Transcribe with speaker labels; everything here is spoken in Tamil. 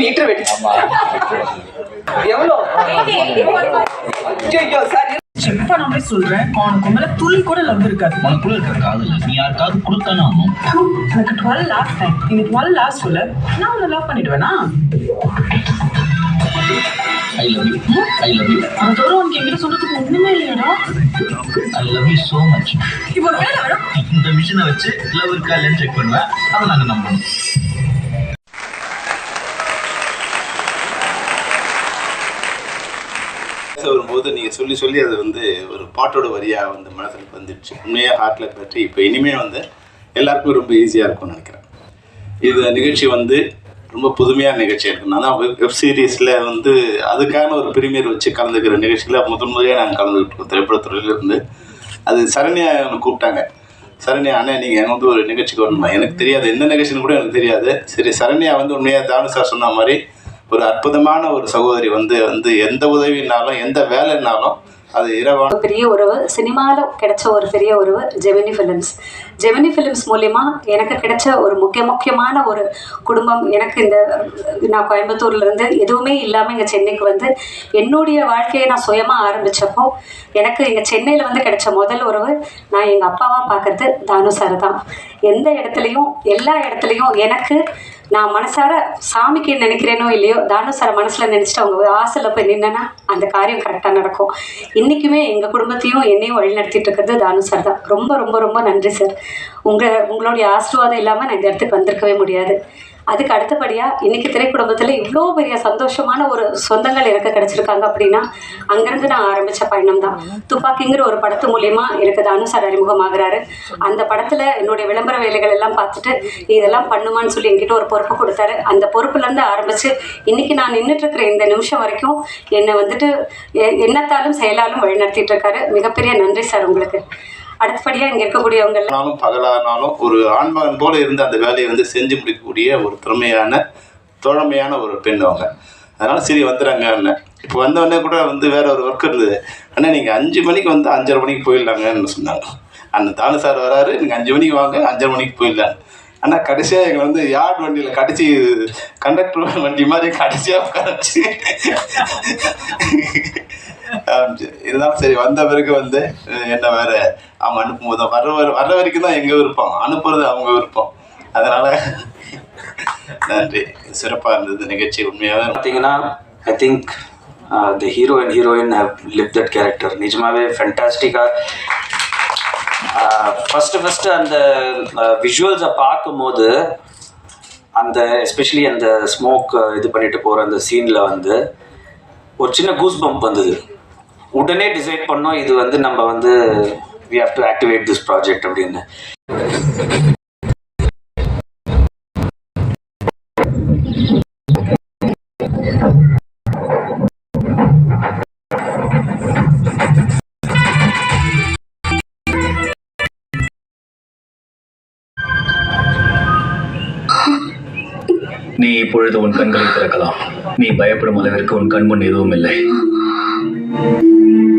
Speaker 1: மீட்டர் வெடிச்சு. எவ்வளோ? ஐயோ சார்.
Speaker 2: செக் பண்ணாமலே சொல்றேன். அவனுக்கு மேல துளி கூட லவ் இருக்காது.
Speaker 3: உனக்குள்ள இருக்கிற காதல் நீ யாருக்காவது கொடுத்தானே? ஆகணும்
Speaker 2: எனக்கு டுவெல் லாஸ்ட் டைம் நீங்க டுவெல் லாஸ்ட் சொல்ல. நான் உன்னை love பண்ணிடுவேனா?
Speaker 3: I love you I love you
Speaker 2: தூரம் உனக்கு என்கிட்ட சொல்றதுக்கு ஒண்ணுமே இல்லையடா.
Speaker 3: I love you so much
Speaker 2: இப்போ
Speaker 3: இந்த மிஷினை வச்சு லவ் இருக்கா இல்லைன்னு செக் பண்ணுவேன் அதை நாங்கள் நம்பணும்.
Speaker 4: பேச வரும்போது நீங்கள் சொல்லி சொல்லி அது வந்து ஒரு பாட்டோட வரியாக வந்து மனசில் வந்துடுச்சு உண்மையாக ஹார்ட்டில் பற்றி இப்போ இனிமேல் வந்து எல்லாருக்கும் ரொம்ப ஈஸியாக இருக்கும்னு நினைக்கிறேன். இது நிகழ்ச்சி வந்து ரொம்ப புதுமையான நிகழ்ச்சியாக இருக்கும் நான் தான் வெப் வெப் சீரிஸில் வந்து அதுக்கான ஒரு பிரீமியர் வச்சு கலந்துக்கிற நிகழ்ச்சியில் முதன் முறையாக நாங்கள் கலந்துக்கிட்டோம் திரைப்படத்துறையில இருந்து அது சரண்யா என்னை கூப்பிட்டாங்க. சரண்யா அண்ணே நீங்கள் எங்கே வந்து ஒரு நிகழ்ச்சிக்கு வரணுமா? எனக்கு தெரியாது. எந்த நிகழ்ச்சின்னு கூட எனக்கு தெரியாது. சரி சரண்யா வந்து உண்மையாக தானு சார் சொன்ன மாதிரி ஒரு அற்புதமான ஒரு சகோதரி வந்து வந்து எந்த உதவினாலும் எந்த வேலைனாலும் அது இரவா
Speaker 5: பெரிய உறவு சினிமாவில் கிடைச்ச ஒரு பெரிய உறவு ஜெமினி ஃபிலிம்ஸ் ஜெமினி ஃபிலிம்ஸ் மூலிமா எனக்கு கிடைச்ச ஒரு முக்கிய முக்கியமான ஒரு குடும்பம். எனக்கு இந்த நான் கோயம்புத்தூர்லேருந்து எதுவுமே இல்லாமல் இங்கே சென்னைக்கு வந்து என்னுடைய வாழ்க்கையை நான் சுயமாக ஆரம்பித்தப்போ எனக்கு இங்கே சென்னையில் வந்து கிடைச்ச முதல் உறவு நான் எங்கள் அப்பாவாக பார்க்கறது தானு சார் தான். எந்த இடத்துலையும் எல்லா இடத்துலையும் எனக்கு நான் மனசார சாமிக்கு நினைக்கிறேனோ இல்லையோ தானு சாரை மனசில் நினச்சிட்டு அவங்க ஆசையில் போய் நின்னேன்னா அந்த காரியம் கரெக்டாக நடக்கும். இன்றைக்குமே எங்கள் குடும்பத்தையும் என்னையும் வழி நடத்திட்டு இருக்கிறது தானு சார் தான். ரொம்ப ரொம்ப ரொம்ப நன்றி சார். உங்கள் உங்களுடைய ஆசீர்வாதம் இல்லாமல் நான் இந்த இடத்துக்கு வந்திருக்கவே முடியாது. அதுக்கு அடுத்தபடியாக இன்றைக்கி திரைக்குடும்பத்தில் இவ்வளோ பெரிய சந்தோஷமான ஒரு சொந்தங்கள் எனக்கு கிடச்சிருக்காங்க அப்படின்னா அங்கேருந்து நான் ஆரம்பித்த பயணம் தான் துப்பாக்கிங்கிற ஒரு படத்து மூலிமா எனக்கு தானு சார் அறிமுகமாகிறாரு. அந்த படத்தில் என்னுடைய விளம்பர வேலைகள் எல்லாம் பார்த்துட்டு இதெல்லாம் பண்ணுமான்னு சொல்லி என்கிட்ட ஒரு பொறுப்பு கொடுத்தாரு. அந்த பொறுப்புலேருந்து ஆரம்பித்து இன்றைக்கி நான் நின்றுட்டுருக்கிற இந்த நிமிஷம் வரைக்கும் என்னை வந்துட்டு எ- எண்ணத்தாலும் செயலாலும் வழிநடத்திட்டு இருக்காரு. மிகப்பெரிய நன்றி சார் உங்களுக்கு. அடுத்தபடியாக இங்கே இருக்கக்கூடியவங்க
Speaker 4: நானும் பகலானாலும் ஒரு ஆண்மகன் போல இருந்து அந்த வேலையை வந்து செஞ்சு முடிக்கக்கூடிய ஒரு திறமையான தோழமையான ஒரு பெண் அவங்க. அதனால சரி வந்துடுறாங்க அண்ணன். இப்போ வந்தவொடனே கூட வந்து வேற ஒரு ஒர்க் இருந்தது. அண்ணா நீங்கள் அஞ்சு மணிக்கு வந்து அஞ்சரை மணிக்கு போயிடலாங்கன்னு சொன்னாங்க. அண்ணன் தானு சார் வராரு. நீங்கள் அஞ்சு மணிக்கு வாங்க அஞ்சரை மணிக்கு போயிடலாம் அண்ணா கடைசியாக எங்களை வந்து யார்ட் வண்டியில் கடைசி கண்டக்டர் வண்டி மாதிரி கடைசியாக உட்கார இதுதான் சரி வந்த பிறகு வந்து என்ன வேற அவங்க அனுப்பும் போது வர்ற வர வர்ற வரைக்கும் தான் எங்க விருப்பம் அனுப்புறது அவங்க விருப்பம். அதனால நன்றி. சிறப்பாக இருந்தது நிகழ்ச்சி உண்மையாகவே
Speaker 6: பார்த்தீங்கன்னா I think the hero and heroine have live that character நிஜமாவே ஃபென்டாஸ்டிக்காக ஃபஸ்ட்டு ஃபஸ்ட்டு அந்த uh, விஷுவல்ஸை பார்க்கும்போது அந்த எஸ்பெஷலி அந்த ஸ்மோக் uh, இது பண்ணிட்டு போகிற அந்த சீனில் வந்து ஒரு சின்ன கூஸ் பம்ப் வந்தது. உடனே டிசைட் பண்ணோம் இது வந்து நம்ம வந்து we have to activate this project அப்படின்னு.
Speaker 3: நீ இப்பொழுது உன் கண்களை திறக்கலாம். நீ பயப்படும் அளவிற்கு உன் கண்முன் எதுவும் இல்லை. Thank you.